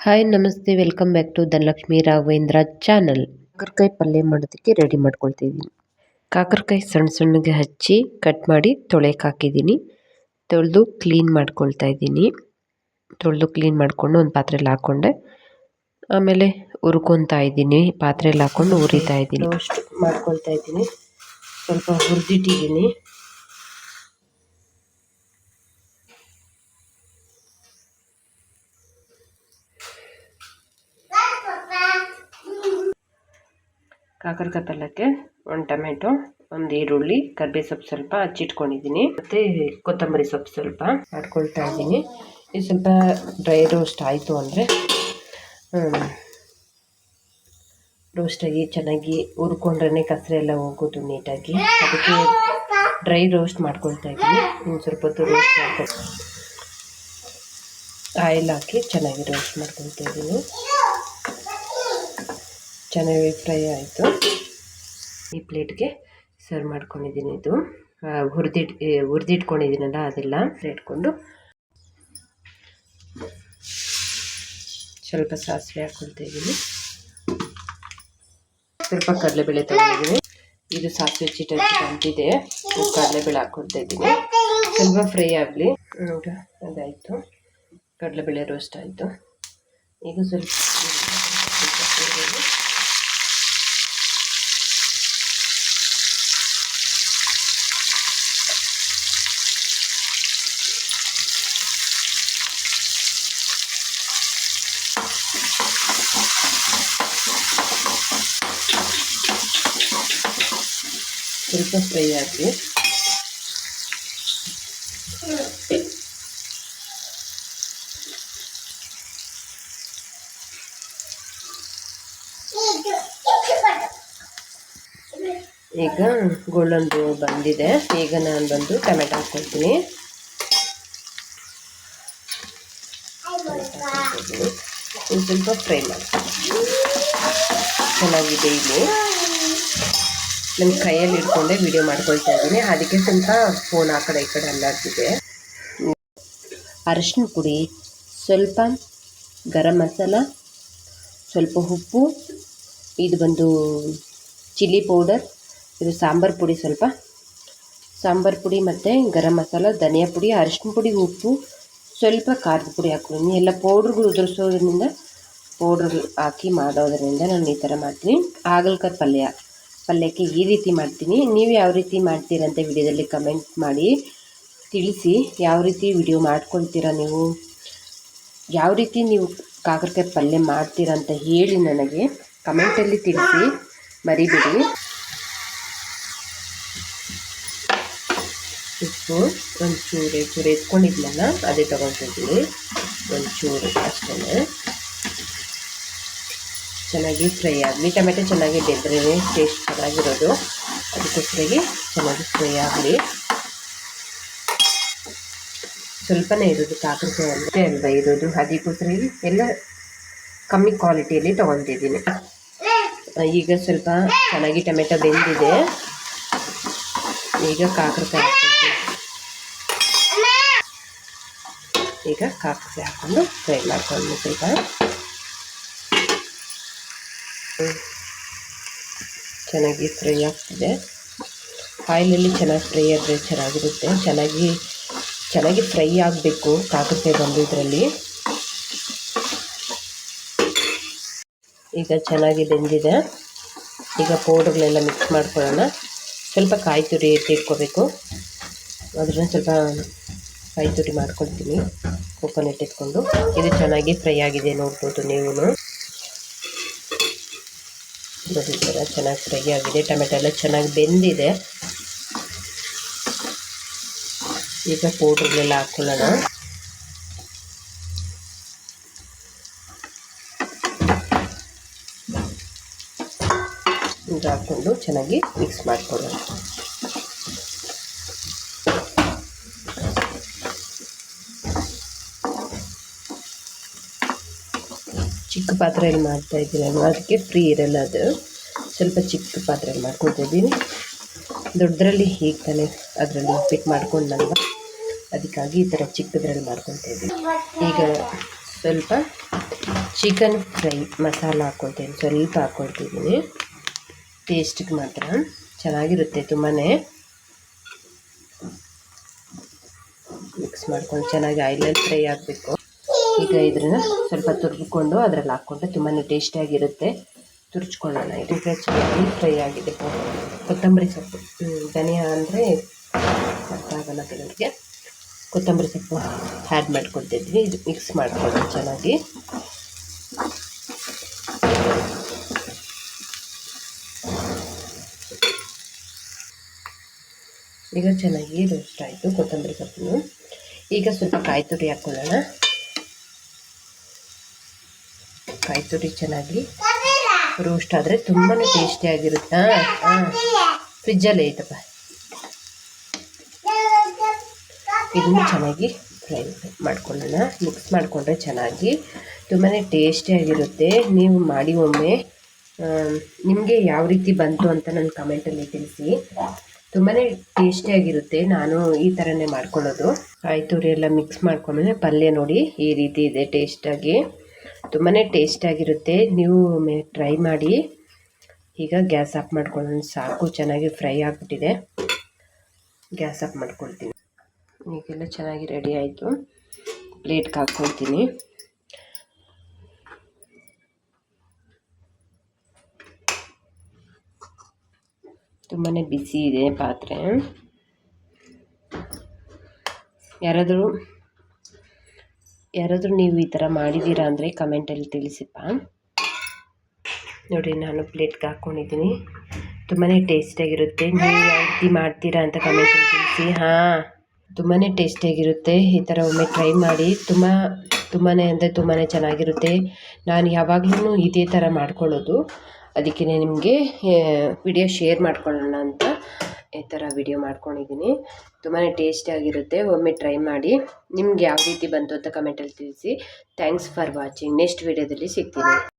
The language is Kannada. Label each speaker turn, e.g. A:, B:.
A: ಹಾಯ್ ನಮಸ್ತೆ welcome back to Dhanalakshmi Raghavendra channel. ಕಾಕರಕಾಯಿ ಪಲ್ಯ ಮಾಡೋದಕ್ಕೆ ರೆಡಿ ಮಾಡ್ಕೊಳ್ತಿದ್ದೀನಿ. ಕಾಕರಕಾಯಿ ಸಣ್ಣ ಸಣ್ಣಗೆ ಹಚ್ಚಿ ಕಟ್ ಮಾಡಿ ತೊಳೆಯಕ್ಕೆ ಹಾಕಿದ್ದೀನಿ. ತೊಳೆದು ಕ್ಲೀನ್ ಮಾಡ್ಕೊಳ್ತಾ ಇದ್ದೀನಿ. ತೊಳೆದು ಕ್ಲೀನ್ ಮಾಡಿಕೊಂಡು ಒಂದು ಪಾತ್ರೆಲಿ ಹಾಕ್ಕೊಂಡೆ. ಆಮೇಲೆ ಹುರ್ಕೊತಾ ಇದ್ದೀನಿ. ಪಾತ್ರೆಲಿ ಹಾಕ್ಕೊಂಡು ಹುರಿತಾ ಇದ್ದೀನಿ. ಅಷ್ಟು ಮಾಡ್ಕೊಳ್ತಾ ಇದ್ದೀನಿ. ಸ್ವಲ್ಪ ಹುರಿದಿಟ್ಟಿದ್ದೀನಿ. ಕಾಕರಕಾಯಿ ಪಲ್ಯಕ್ಕೆ ಒಂದು ಟೊಮೆಟೊ, ಒಂದು ಈರುಳ್ಳಿ ಕರ್ಬೇ ಸೊಪ್ಪು ಸ್ವಲ್ಪ ಹಚ್ಚಿಟ್ಕೊಂಡಿದ್ದೀನಿ. ಮತ್ತು ಕೊತ್ತಂಬರಿ ಸೊಪ್ಪು ಸ್ವಲ್ಪ ಮಾಡ್ಕೊಳ್ತಾ ಇದ್ದೀನಿ. ಇದು ಸ್ವಲ್ಪ ಡ್ರೈ ರೋಸ್ಟ್ ಆಯಿತು ಅಂದರೆ ರೋಸ್ಟಾಗಿ ಚೆನ್ನಾಗಿ ಹುರ್ಕೊಂಡ್ರೆ ಕಸರೆ ಎಲ್ಲ ಹೋಗೋದು ನೀಟಾಗಿ. ಅದಕ್ಕೆ ಡ್ರೈ ರೋಸ್ಟ್ ಮಾಡ್ಕೊಳ್ತಾ ಇದ್ದೀನಿ. ಇನ್ನು ಸ್ವಲ್ಪ ಹೊತ್ತು ರೋಸ್ಟ್ ಮಾಡ್ಕೊಳ್ತೀನಿ ಆಯಿಲ್ ಹಾಕಿ ಚೆನ್ನಾಗಿ ರೋಸ್ಟ್ ಮಾಡ್ಕೊಳ್ತಾ ಇದ್ದೀನಿ. ಚೆನ್ನಾಗಿ ಫ್ರೈ ಆಯಿತು. ಈ ಪ್ಲೇಟ್ಗೆ ಸರ್ವ್ ಮಾಡ್ಕೊಂಡಿದ್ದೀನಿ ಇದು. ಹುರಿದಿಟ್ ಹುರಿದಿಟ್ಕೊಂಡಿದ್ದೀನಲ್ಲ ಅದೆಲ್ಲ ಇಟ್ಕೊಂಡು ಸ್ವಲ್ಪ ಸಾಸಿವೆ ಹಾಕ್ಕೊಳ್ತಾ ಸ್ವಲ್ಪ ಕಡಲೆಬೇಳೆ ತಗೊಂಡಿದ್ದೀನಿ. ಇದು ಸಾಸಿವೆ ಚಿಟ ಅಂತಿದೆ. ಕಡಲೆಬೇಳೆ ಹಾಕ್ಕೊಳ್ತಾ ಇದ್ದೀನಿ. ಸ್ವಲ್ಪ ಫ್ರೈ ಆಗಲಿ. ಅದಾಯಿತು. ಕಡಲೆಬೇಳೆ ರೋಸ್ಟ್ ಆಯಿತು. ಈಗ ಸ್ವಲ್ಪ ಸ್ವಲ್ಪ ಫ್ರೈ ಆಗಲಿ ಈಗ ಗೋಲ್ಡನ್ ಬಂದಿದೆ. ಈಗ ನಾನು ಬಂದು ಟೊಮೆಟೊ ಹಾಕ್ಕೊಳ್ತೀನಿ ಸ್ವಲ್ಪ ಫ್ರೈ ಮಾಡ್ತೀನಿ. ಚೆನ್ನಾಗಿದೆ ಇಲ್ಲಿ. ನನ್ನ ಕೈಯಲ್ಲಿ ಇಟ್ಕೊಂಡೆ ವಿಡಿಯೋ ಮಾಡ್ಕೊಳ್ತಾ ಇದ್ದೀನಿ. ಅದಕ್ಕೆ ಸ್ವಲ್ಪ ಫೋನ್ ಆ ಕಡೆ ಈ ಕಡೆ ಅಲ್ಲಾಡ್ತಿದೆ ಅರಶಿನ ಪುಡಿ, ಸ್ವಲ್ಪ ಗರಂ ಮಸಾಲ, ಸ್ವಲ್ಪ ಉಪ್ಪು, ಇದು ಬಂದು ಚಿಲ್ಲಿ ಪೌಡರ್ ಇದು ಸಾಂಬಾರು ಪುಡಿ ಸ್ವಲ್ಪ. ಸಾಂಬಾರು ಪುಡಿ ಮತ್ತು ಗರಂ ಮಸಾಲ, ಧನಿಯಾ ಪುಡಿ ಅರಶಿನ ಪುಡಿ, ಉಪ್ಪು, ಸ್ವಲ್ಪ ಖಾರದ ಪುಡಿ ಹಾಕ್ತೀನಿ ಎಲ್ಲ ಪೌಡ್ರುಗಳು ಉದುರಿಸೋದ್ರಿಂದ ಪೌಡ್ರ್ ಹಾಕಿ ಮಾಡೋದರಿಂದ ನಾನು ಈ ಥರ ಮಾಡ್ತೀನಿ. ಹಾಗಲ್ಕಾಯಿ ಪಲ್ಯ. ಪಲ್ಯಕ್ಕೆ ಈ ರೀತಿ ಮಾಡ್ತೀನಿ. ನೀವು ಯಾವ ರೀತಿ ಮಾಡ್ತೀರಂತ ವಿಡಿಯೋದಲ್ಲಿ ಕಮೆಂಟ್ ಮಾಡಿ. ತಿಳಿಸಿ ಯಾವ ರೀತಿ ವಿಡಿಯೋ ಮಾಡ್ಕೊಳ್ತೀರಾ ನೀವು? ಯಾವ ರೀತಿ ನೀವು ಕಾಕರಕಾಯಿ ಪಲ್ಯ ಮಾಡ್ತೀರಾ ಅಂತ ಹೇಳಿ ನನಗೆ ಕಮೆಂಟಲ್ಲಿ ತಿಳಿಸಿ. ಮರಿಬಿಡಿ. ಉಪ್ಪು ಒಂದು ಚೂರು ಎತ್ಕೊಂಡಿದ್ನಲ್ಲ, ಅದೇ ತಗೊಂಡಿದ್ದೀನಿ. ಒಂದು ಚೂರು ಅಷ್ಟೇ ಚೆನ್ನಾಗಿ ಫ್ರೈ ಆಗಲಿ. ಟೊಮೆಟೊ ಚೆನ್ನಾಗಿ ಬೆಂದ್ರೇ ಟೇಸ್ಟ್ ಚೆನ್ನಾಗಿರೋದು. ಅದಕ್ಕೋಸ್ಕರಾಗಿ ಚೆನ್ನಾಗಿ ಫ್ರೈ ಆಗಲಿ. ಸ್ವಲ್ಪನೇ ಇರೋದು ಕಾಕರಕಾಯಿ ಅಂದರೆ ಅಲ್ವಾ ಇರೋದು. ಅದಕ್ಕೋಸ್ಕರಾಗಿ ಎಲ್ಲ ಕಮ್ಮಿ ಕ್ವಾಲಿಟಿಯಲ್ಲಿ ತೊಗೊತಿದ್ದೀನಿ ಈಗ ಸ್ವಲ್ಪ ಚೆನ್ನಾಗಿ ಟೊಮೆಟೊ ಬೆಂದಿದೆ. ಈಗ ಕಾಕರಕಾಯಿ ಈಗ ಕಾಕರಕಾಯಿ ಹಾಕ್ಕೊಂಡು ಫ್ರೈ ಮಾಡ್ಕೊಂಡು ಸ್ವಲ್ಪ ಚೆನ್ನಾಗಿ ಫ್ರೈ ಆಗ್ತಿದೆ. ಆಯಿಲಲ್ಲಿ ಚೆನ್ನಾಗಿ ಫ್ರೈ ಆದರೆ ಚೆನ್ನಾಗಿರುತ್ತೆ. ಚೆನ್ನಾಗಿ ಚೆನ್ನಾಗಿ ಫ್ರೈ ಆಗಬೇಕು. ಕಾಕರಕಾಯಿ ಬಂದು ಇದರಲ್ಲಿ. ಈಗ ಚೆನ್ನಾಗಿ ಬೆಂದಿದೆ. ಈಗ ಪೌಡ್ರ್ಗಳೆಲ್ಲ ಮಿಕ್ಸ್ ಮಾಡ್ಕೊಳ್ಳೋಣ. ಸ್ವಲ್ಪ ಕಾಯಿ ತುರಿ ಎತ್ತಿಟ್ಕೋಬೇಕು ಅದನ್ನು ಸ್ವಲ್ಪ ಕಾಯಿ ತುರಿ ಮಾಡ್ಕೊಳ್ತೀನಿ. ಕೋಕೋನೆಟ್ ಇಟ್ಕೊಂಡು. ಇದು ಚೆನ್ನಾಗಿ ಫ್ರೈ ಆಗಿದೆ ನೋಡ್ಬೋದು ನೀವು ನೋಡಿ ಥರ ಚೆನ್ನಾಗಿ ಫ್ರೈ ಆಗಿದೆ, ಟೊಮೆಟೊ ಎಲ್ಲ ಚೆನ್ನಾಗಿ ಬೆಂದಿದೆ. ಈಗ ಪೌಡ್ರ್ಗಳೆಲ್ಲ ಹಾಕೊಳ್ಳೋಣ. ಈಗ ಹಾಕ್ಕೊಂಡು ಚೆನ್ನಾಗಿ ಮಿಕ್ಸ್ ಮಾಡ್ಕೊಳ್ಳೋಣ ಚಿಕ್ಕ ಪಾತ್ರೆಯಲ್ಲಿ ಮಾಡ್ತಾ ಇದ್ದೀನಿ. ಅದಕ್ಕೆ ಫ್ರೀ ಇರಲ್ಲ ಅದು. ಸ್ವಲ್ಪ ಚಿಕ್ಕ ಪಾತ್ರೆಯಲ್ಲಿ ಮಾಡ್ಕೊತಾ ಇದ್ದೀನಿ. ದೊಡ್ಡದ್ರಲ್ಲಿ ಹೀಗೆ ತಾನೇ ಅದರಲ್ಲಿ ಉಪ್ಪಿಟ್ಟು ಮಾಡ್ಕೊಂಡಲ್ವ ಅದಕ್ಕಾಗಿ ಈ ಥರ ಚಿಕ್ಕದ್ರಲ್ಲಿ ಮಾಡ್ಕೊತಾ ಇದ್ದೀನಿ. ಈಗ ಸ್ವಲ್ಪ ಚಿಕನ್ ಫ್ರೈ ಮಸಾಲ ಹಾಕ್ಕೊಳ್ತೀನಿ. ಸ್ವಲ್ಪ ಹಾಕ್ಕೊಳ್ತಿದ್ದೀನಿ ಟೇಸ್ಟಿಗೆ ಮಾತ್ರ. ಚೆನ್ನಾಗಿರುತ್ತೆ ತುಂಬಾ ಮಿಕ್ಸ್ ಮಾಡ್ಕೊಂಡು ಚೆನ್ನಾಗಿ ಆಯಿಲಲ್ಲಿ ಫ್ರೈ ಆಗಬೇಕು. ಈಗ ಇದನ್ನ ಸ್ವಲ್ಪ ತುರ್ಕೊಂಡು ಅದರಲ್ಲಿ ಹಾಕ್ಕೊಂಡ್ರೆ ತುಂಬಾ ಟೇಸ್ಟಿಯಾಗಿರುತ್ತೆ. ತುರ್ಚ್ಕೊಳ್ಳೋಣ. ಇದು ಚೆನ್ನಾಗಿ ಫ್ರೈ ಆಗಿದೆ. ಕೊತ್ತಂಬರಿ ಸೊಪ್ಪು. ಧನಿಯಾ ಅಂದರೆ ಆಗಲ್ಲ ಕೆಲವರಿಗೆ. ಕೊತ್ತಂಬರಿ ಸೊಪ್ಪು ಆ್ಯಡ್ ಮಾಡ್ಕೊಳ್ತಿದ್ವಿ. ಇದು ಮಿಕ್ಸ್ ಮಾಡ್ಕೊಳ್ಳೋಣ ಚೆನ್ನಾಗಿ. ಈಗ ಚೆನ್ನಾಗಿ ರೋಸ್ಟ್ ಆಯಿತು ಕೊತ್ತಂಬರಿ ಸೊಪ್ಪು ಈಗ ಸ್ವಲ್ಪ ಕಾಯಿ ತುರಿ ಹಾಕ್ಕೊಳ್ಳೋಣ. ಕಾಯಿ ತುರಿ ಚೆನ್ನಾಗಿ. ರೋಸ್ಟ್ ಆದರೆ ತುಂಬಾ ಟೇಸ್ಟಿಯಾಗಿರುತ್ತೆ ಹಾಂ ಫ್ರಿಜ್ಜಲ್ಲೇ ಐತಪ್ಪ ಇದನ್ನು ಚೆನ್ನಾಗಿ ಫ್ರೈ ಮಾಡ್ಕೊಳ್ಳೋಣ. ಮಿಕ್ಸ್ ಮಾಡಿಕೊಂಡ್ರೆ ಚೆನ್ನಾಗಿ ತುಂಬಾ ಟೇಸ್ಟಿಯಾಗಿರುತ್ತೆ ನೀವು ಮಾಡಿ ಒಮ್ಮೆ ನಿಮಗೆ ಯಾವ ರೀತಿ ಬಂತು ಅಂತ ನನ್ನ ಕಮೆಂಟಲ್ಲಿ ತಿಳಿಸಿ. ತುಂಬಾ ಟೇಸ್ಟಿಯಾಗಿರುತ್ತೆ ನಾನು ಈ ಥರನೇ ಮಾಡ್ಕೊಳ್ಳೋದು. ಕಾಯಿ ತುರಿ ಎಲ್ಲ ಮಿಕ್ಸ್ ಮಾಡ್ಕೊಂಡ್ಮೇಲೆ ಪಲ್ಯ ನೋಡಿ ಈ ರೀತಿ ಇದೆ ಟೇಸ್ಟಾಗಿ ತುಂಬಾ ಟೇಸ್ಟಾಗಿರುತ್ತೆ ನೀವು ಟ್ರೈ ಮಾಡಿ. ಈಗ ಗ್ಯಾಸ್ ಆಫ್ ಮಾಡ್ಕೊಳ್ಳೋಣ. ಸಾಕು, ಚೆನ್ನಾಗಿ ಫ್ರೈ ಆಗಿಬಿಟ್ಟಿದೆ. ಗ್ಯಾಸ್ ಆಫ್ ಮಾಡ್ಕೊಳ್ತೀನಿ. ಈಗೆಲ್ಲ ಚೆನ್ನಾಗಿ ರೆಡಿ ಆಯಿತು. ಪ್ಲೇಟ್ಗೆ ಹಾಕ್ಕೊಳ್ತೀನಿ. ತುಂಬಾ ಬಿಸಿ ಇದೆ ಪಾತ್ರೆ. ಯಾರಾದರೂ ಯಾರಾದರೂ ನೀವು ಈ ಥರ ಮಾಡಿದ್ದೀರಾ ಅಂದರೆ ಕಮೆಂಟಲ್ಲಿ ತಿಳಿಸಿಪ್ಪ. ನೋಡಿ, ನಾನು ಪ್ಲೇಟ್ಗೆ ಹಾಕ್ಕೊಂಡಿದ್ದೀನಿ ತುಂಬಾ ಟೇಸ್ಟಿಯಾಗಿರುತ್ತೆ. ನೀವು ಯಾವ ರೀತಿ ಮಾಡ್ತೀರಾ ಅಂತ ಕಮೆಂಟಲ್ಲಿ ತಿಳಿಸಿ. ಹಾಂ ತುಂಬಾ ಟೇಸ್ಟಿಯಾಗಿರುತ್ತೆ. ಈ ಥರ ಒಮ್ಮೆ ಟ್ರೈ ಮಾಡಿ. ತುಂಬ ತುಂಬಾ ಅಂದರೆ ತುಂಬಾ ಚೆನ್ನಾಗಿರುತ್ತೆ. ನಾನು ಯಾವಾಗಲೂ ಇದೇ ಥರ ಮಾಡ್ಕೊಳ್ಳೋದು. ಅದಕ್ಕೆ ನಿಮಗೆ ವಿಡಿಯೋ ಶೇರ್ ಮಾಡ್ಕೊಳ್ಳೋಣ ಅಂತ ಈ ಥರ ವಿಡಿಯೋ ಮಾಡ್ಕೊಂಡಿದ್ದೀನಿ. ತುಂಬಾ ಟೇಸ್ಟಿಯಾಗಿರುತ್ತೆ ಒಮ್ಮೆ ಟ್ರೈ ಮಾಡಿ. ನಿಮ್ಗೆ ಯಾವ ರೀತಿ ಬಂತು ಅಂತ ಕಮೆಂಟಲ್ಲಿ ತಿಳಿಸಿ. ಥ್ಯಾಂಕ್ಸ್ ಫಾರ್ ವಾಚಿಂಗ್ ನೆಕ್ಸ್ಟ್ ವಿಡಿಯೋದಲ್ಲಿ ಸಿಗ್ತೀನಿ.